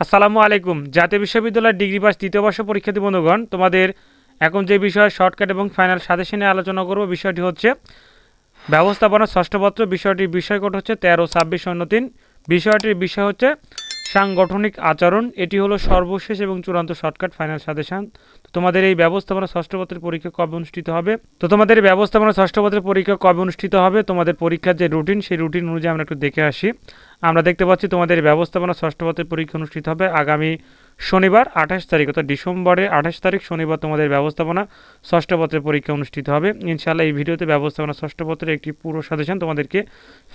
আসসালামু আলাইকুম। জাতীয় বিশ্ববিদ্যালয়ের ডিগ্রি পাস তৃতীয় বর্ষ পরীক্ষার্থী বন্ধুগণ, তোমাদের এখন যে বিষয় শর্টকাট এবং ফাইনাল সাজেশনে আলোচনা করব, বিষয়টি হচ্ছে ব্যবস্থাপনা ষষ্ঠপত্র বিষয়টির বিষয় কোড হচ্ছে তেরো, ছাব্বিশ শূন্য তিন বিষয়টির বিষয় হচ্ছে সাংগঠনিক আচরণ, এটি হলো সর্বশেষ এবং চূড়ান্ত শর্টকাট, ফাইনাল সাজেশন। তো তোমাদের এই ব্যবস্থাপনা ষষ্ঠপত্রের পরীক্ষা কবে অনুষ্ঠিত হবে? তো তোমাদের ব্যবস্থাপনা ষষ্ঠপত্রের পরীক্ষা কবে অনুষ্ঠিত হবে? তোমাদের পরীক্ষার যে রুটিন, সেই রুটিন অনুযায়ী আমরা একটু দেখে আসি। আমরা দেখতে পাচ্ছি তোমাদের ব্যবস্থাপনা ষষ্ঠপত্রের পরীক্ষা অনুষ্ঠিত হবে আগামী শনিবার, আঠাশ তারিখ, অর্থাৎ ডিসেম্বরের আঠাশ তারিখ শনিবার তোমাদের ব্যবস্থাপনা ষষ্ঠ ষষ্ঠপত্রের পরীক্ষা অনুষ্ঠিত হবে। ইনশাআল্লাহ এই ভিডিওতে ব্যবস্থাপনা ষষ্ঠ ষষ্ঠপত্রের একটি পুরো সাজেশন তোমাদেরকে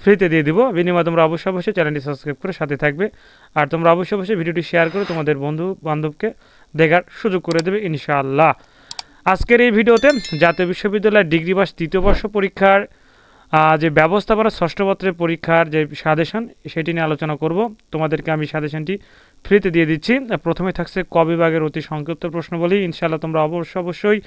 ফ্রিতে দিয়ে দেবো। বিনিময়ে তোমরা অবশ্যই অবশ্যই চ্যানেলটি সাবস্ক্রাইব করে সাথে থাকবে। আর তোমরা অবশ্যই অবশ্যই ভিডিওটি শেয়ার করে তোমাদের বন্ধু বান্ধবকে দেখার সুযোগ করে দেবে ইনশাআল্লাহ। আজকের এই ভিডিওতে জাতীয় বিশ্ববিদ্যালয়ের ডিগ্রি পাস তৃতীয় বর্ষ পরীক্ষার যে ব্যবস্থাপনা ষষ্ঠপত্রের পরীক্ষার যে সাজেশন, সেটি নিয়ে আলোচনা করব। তোমাদেরকে আমি সাজেশনটি ফ্রিতে দিয়ে দিচ্ছি। প্রথমে থাকছে ক বিভাগের অতি সংক্ষিপ্ত প্রশ্ন বলি ইনশাআল্লাহ তোমরা অবশ্যই অবশ্যই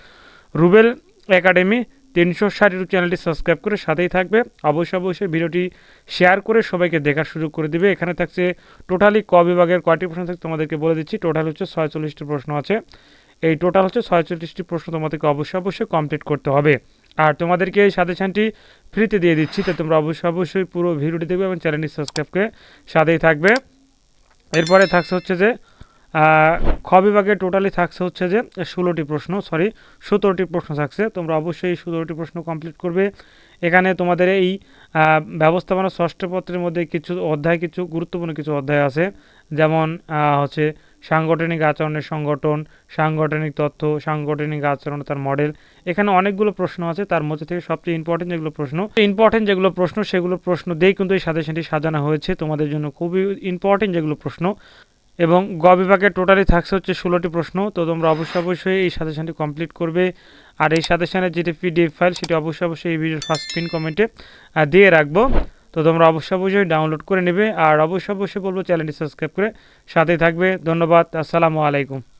রুবেল একাডেমি তিনশো ষাট ইউটিউব চ্যানেলটি সাবস্ক্রাইব করে সাথেই থাকবে। অবশ্যই অবশ্যই ভিডিওটি শেয়ার করে সবাইকে দেখার সুযোগ করে দিবে। এখানে থাকছে টোটালি ক বিভাগের কয়টি প্রশ্ন থাকছে তোমাদেরকে বলে দিচ্ছি। টোটাল হচ্ছে ছয়চল্লিশটি প্রশ্ন আছে। এই টোটাল হচ্ছে ছয়চল্লিশটি প্রশ্ন তোমাদেরকে অবশ্যই অবশ্যই কমপ্লিট করতে হবে। আর তোমাদেরকে এই সাজেশনটি ফ্রিতে দিয়ে দিচ্ছি, তো তোমরা অবশ্যই অবশ্যই পুরো ভিডিওটি দেখবে এবং চ্যানেলটি সাবস্ক্রাইব করে সাথেই থাকবে। এরপরে থাকছে হচ্ছে যে খ বিভাগে টোটালি থাকছে হচ্ছে যে ষোলোটি প্রশ্ন সরি সতেরোটি প্রশ্ন থাকছে। তোমরা অবশ্যই সতেরোটি প্রশ্ন কমপ্লিট করবে। এখানে তোমাদের এই ব্যবস্থাপনা ষষ্ঠ পত্রের মধ্যে কিছু অধ্যায়, কিছু গুরুত্বপূর্ণ কিছু অধ্যায় আছে। যেমন হচ্ছে সাংগঠনিক আচরণের সংগঠন, সাংগঠনিক তথ্য, সাংগঠনিক আচরণ তার মডেল এখানে অনেকগুলো প্রশ্ন আছে, তার মধ্যে থেকে সবচেয়ে ইম্পর্টেন্ট যেগুলো প্রশ্ন ইম্পর্টেন্ট যেগুলো প্রশ্ন, সেগুলো প্রশ্ন দিয়েই কিন্তু এই সাজেশনটি সাজানো হয়েছে। তোমাদের জন্য খুবই ইম্পর্টেন্ট যেগুলো প্রশ্ন। এবং গ বিভাগে টোটালি থাকছে হচ্ছে ষোলোটি প্রশ্ন, তো তোমরা অবশ্যই অবশ্যই এই সাজেশনটি কমপ্লিট করবে। আর এই সাজেশনের যেটি পিডিএফ ফাইল সেটি অবশ্যই অবশ্যই এই ভিডিওর ফার্স্ট পিন কমেন্টে দিয়ে রাখব। তো তোমরা অবশ্য অবশ্যই ডাউনলোড করে নেবে আর অবশ্য অবশ্যই বলব চ্যানেলটি সাবস্ক্রাইব করে সাথেই থাকবে। ধন্যবাদ, আসসালামু আলাইকুম।